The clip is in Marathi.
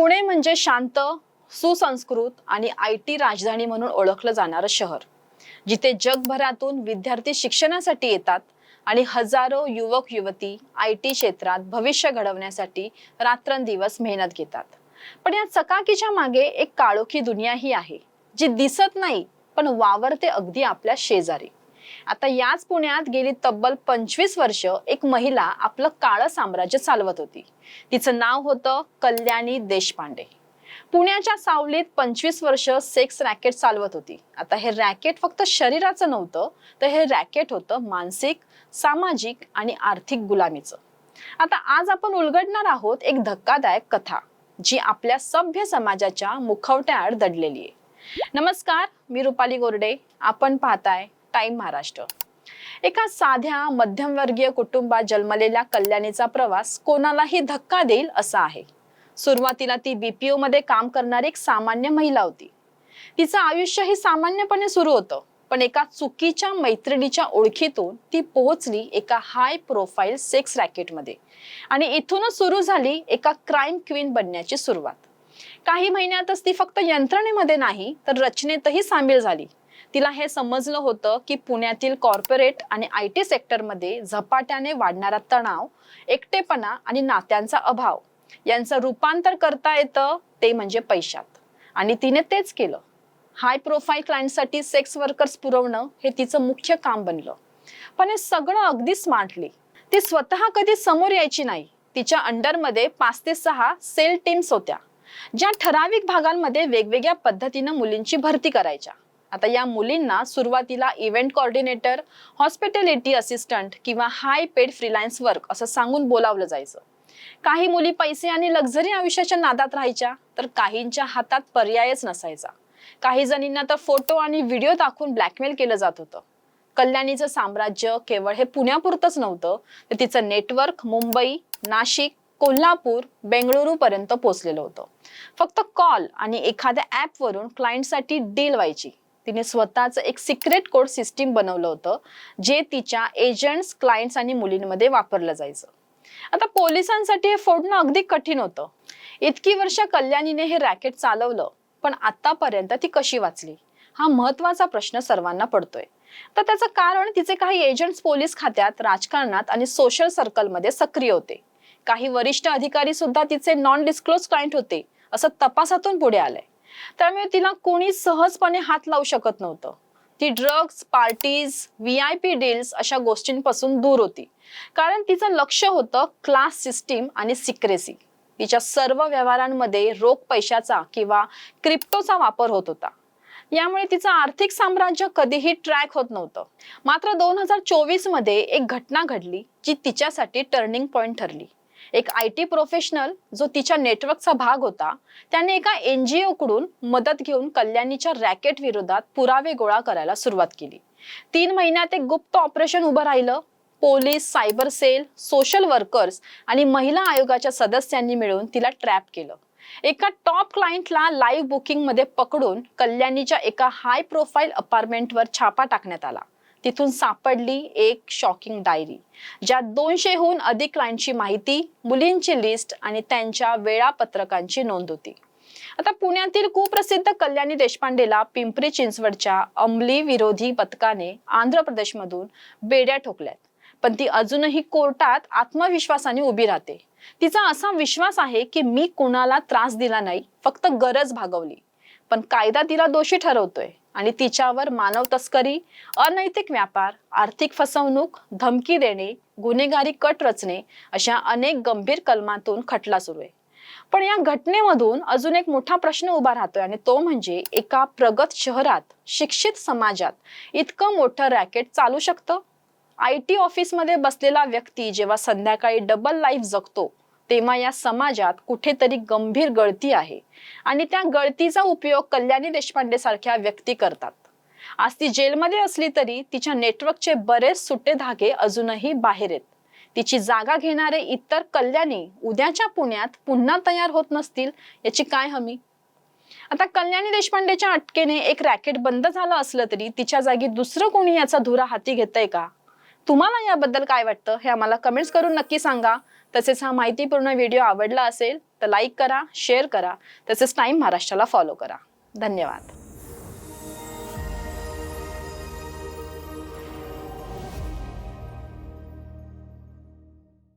पुणे म्हणजे शांत सुसंस्कृत आणि आय टी राजधानी म्हणून ओळखलं जाणारं शहर. जिथे जगभरातून विद्यार्थी शिक्षणासाठी येतात आणि हजारो युवक युवती आय टी क्षेत्रात भविष्य घडवण्यासाठी रात्रंदिवस मेहनत घेतात. पण या चकाकीच्या मागे एक काळोखी दुनियाही आहे जी दिसत नाही पण वावरते अगदी आपल्या शेजारी. आता याच पुण्यात गेली तब्बल पंचवीस वर्ष एक महिला आपलं काळं साम्राज्य चालवत होती. तिचं नाव होतं कल्याणी देशपांडे. पुण्याच्या सावलीत पंचवीस वर्ष सेक्स रॅकेट चालवत होती. आता हे रॅकेट फक्त शरीराचं नव्हतं तर हे रॅकेट होतं मानसिक सामाजिक आणि आर्थिक गुलामीचं. आता आज आपण उलगडणार आहोत एक धक्कादायक कथा जी आपल्या सभ्य समाजाच्या मुखवट्याआड दडलेली आहे. नमस्कार मी रुपाली गोरडे. आपण पाहताय टाइम महाराष्ट्र. एका साध्या मध्यमवर्गीय कुटुंबात जन्मलेल्या कल्याणीचा प्रवास कोणालाही धक्का देईल असा आहे. सुरुवातीला ती बीपीओ मध्ये काम करणारी एक सामान्य महिला होती. तिचं आयुष्यही सामान्यपणे सुरू होतं पण एका चुकीच्या मैत्रिणीच्या ओळखीतून ती पोहोचली एका हाय प्रोफाईल सेक्स रॅकेटमध्ये आणि इथूनच सुरू झाली एका क्राईम क्वीन बनण्याची सुरुवात. काही महिन्यातच ती फक्त यंत्रणेमध्ये नाही तर रचनेतही सामील झाली. तिला हे समजलं होतं की पुण्यातील कॉर्पोरेट आणि आय टी सेक्टरमध्ये झपाट्याने वाढणारा तणाव एकटेपणा आणि नात्यांचा अभाव यांचं रूपांतर करता येतं ते म्हणजे पैशात. आणि तिने तेच केलं. हाय प्रोफाईल क्लायंटसाठी सेक्स वर्कर्स पुरवणं हे तिचं मुख्य काम बनलं. पण हे सगळं अगदी स्मार्टली ती स्वतः कधी समोर यायची नाही. तिच्या अंडरमध्ये पाच ते सहा सेल टीम्स होत्या ज्या ठराविक भागांमध्ये वेगवेगळ्या पद्धतीनं मुलींची भरती करायच्या. आता या मुलींना सुरुवातीला इव्हेंट कॉर्डिनेटर हॉस्पिटॅलिटी असिस्टंट किंवा हाय पेड फ्रीलान्स वर्क असं सांगून बोलावलं जायचं. काही मुली पैसे आणि लक्झरी आयुष्याच्या नादात राहायच्या तर काहींच्या हातात पर्यायच नसायचा. काही जणींना तर फोटो आणि व्हिडिओ दाखवून ब्लॅकमेल केलं जात होतं. कल्याणीचं साम्राज्य केवळ हे पुण्यापुरतंच नव्हतं तर तिचं नेटवर्क मुंबई नाशिक कोल्हापूर बेंगळुरू पर्यंत पोहोचलेलं होतं. फक्त कॉल आणि एखाद्या ऍपवरून क्लायंटसाठी डील व्हायची. तिने स्वतःच एक सिक्रेट कोड सिस्टीम बनवलं होतं जे तिच्या एजंट्स क्लायंट्स आणि मुलींमध्ये वापरलं जायचं. आता पोलिसांसाठी हे फोडणं अगदी कठीण होतं. इतकी वर्ष कल्याणीने हे रॅकेट चालवलं पण आतापर्यंत ती कशी वाचली? हा महत्त्वाचा प्रश्न सर्वांना पडतोय. तर त्याचं कारण तिचे काही एजंट्स पोलीस खात्यात राजकारणात आणि सोशल सर्कलमध्ये सक्रिय होते. काही वरिष्ठ अधिकारी सुद्धा तिचे नॉन डिस्क्लोज क्लायंट होते असं तपासातून पुढे आलंय. त्यामुळे तिला कोणी सहजपणे हात लावू शकत नव्हतं. ती drugs parties V I P deals अशा गोष्टींपासून दूर होती. कारण तिचं लक्ष होतं क्लास सिस्टीम आणि सिक्रेसी तिच्या सर्व व्यवहारांमध्ये रोख पैशाचा किंवा क्रिप्टोचा वापर होत होता. यामुळे तिचं आर्थिक साम्राज्य कधीही ट्रॅक होत नव्हतं. मात्र दोन हजार चोवीसमध्ये एक घटना घडली जी तिच्यासाठी टर्निंग पॉइंट ठरली. एक आय टी प्रोफेशनल जो तिच्या नेटवर्कचा भाग होता त्याने एका एन जी ओकडून मदत घेऊन कल्याणीच्या रॅकेट विरोधात पुरावे गोळा करायला सुरुवात केली. तीन महिन्यात एक गुप्त ऑपरेशन उभं राहिलं. Police cyber cell social workers आणि महिला आयोगाच्या सदस्यांनी मिळून तिला ट्रॅप केलं. एका टॉप क्लायंटला लाईव्ह बुकिंगमध्ये पकडून कल्याणीच्या एका हाय प्रोफाईल अपार्टमेंटवर छापा टाकण्यात आला. तिथून सापडली एक शॉकिंग डायरी ज्यात दोनशेहून अधिक क्लायंटची माहिती मुलींची लिस्ट आणि त्यांच्या वेळापत्रकांची नोंद होती. आता पुण्यातील कुप्रसिद्ध कल्याणी देशपांडेला पिंपरी चिंचवडच्या अंमली विरोधी पथकाने आंध्र प्रदेशमधून बेड्या ठोकल्यात. पण ती अजूनही कोर्टात आत्मविश्वासाने उभी राहते. तिचा असा विश्वास आहे की मी कुणाला त्रास दिला नाही फक्त गरज भागवली. पण कायदा तिला दोषी ठरवतोय. आणि तिच्यावर मानव तस्करी अनैतिक व्यापार आर्थिक फसवणूक धमकी देणे गुन्हेगारी कट रचणे अशा अनेक गंभीर कलमातून खटला सुरू आहे. पण या घटनेमधून अजून एक मोठा प्रश्न उभा राहतोय आणि तो म्हणजे एका प्रगत शहरात शिक्षित समाजात इतकं मोठं रॅकेट चालू शकतं? आय टी ऑफिसमध्ये बसलेला व्यक्ती जेव्हा संध्याकाळी डबल लाईफ जगतो तेव्हा या समाजात कुठेतरी गंभीर गळती आहे. आणि त्या गळतीचा उपयोग कल्याणी देशपांडे सारख्या व्यक्ती करतात. आज ती जेलमध्ये असली तरी तिच्या नेटवर्कचे बरेच सुटे धागे अजूनही बाहेर आहेत. तिची जागा घेणारे इतर कल्याणी उद्याच्या पुण्यात पुन्हा तयार होत नसतील याची काय हमी? आता कल्याणी देशपांडेच्या अटकेने एक रॅकेट बंद झालं असलं तरी तिच्या जागी दुसरं कोणी याचा धुरा हाती घेतय का? तुम्हाला याबद्दल काय वाटतं हे आम्हाला कमेंट्स करून नक्की सांगा. तसेच हा माहितीपूर्ण व्हिडिओ आवडला असेल तर लाईक करा शेअर करा. तसेच टाईम महाराष्ट्राला फॉलो करा. धन्यवाद.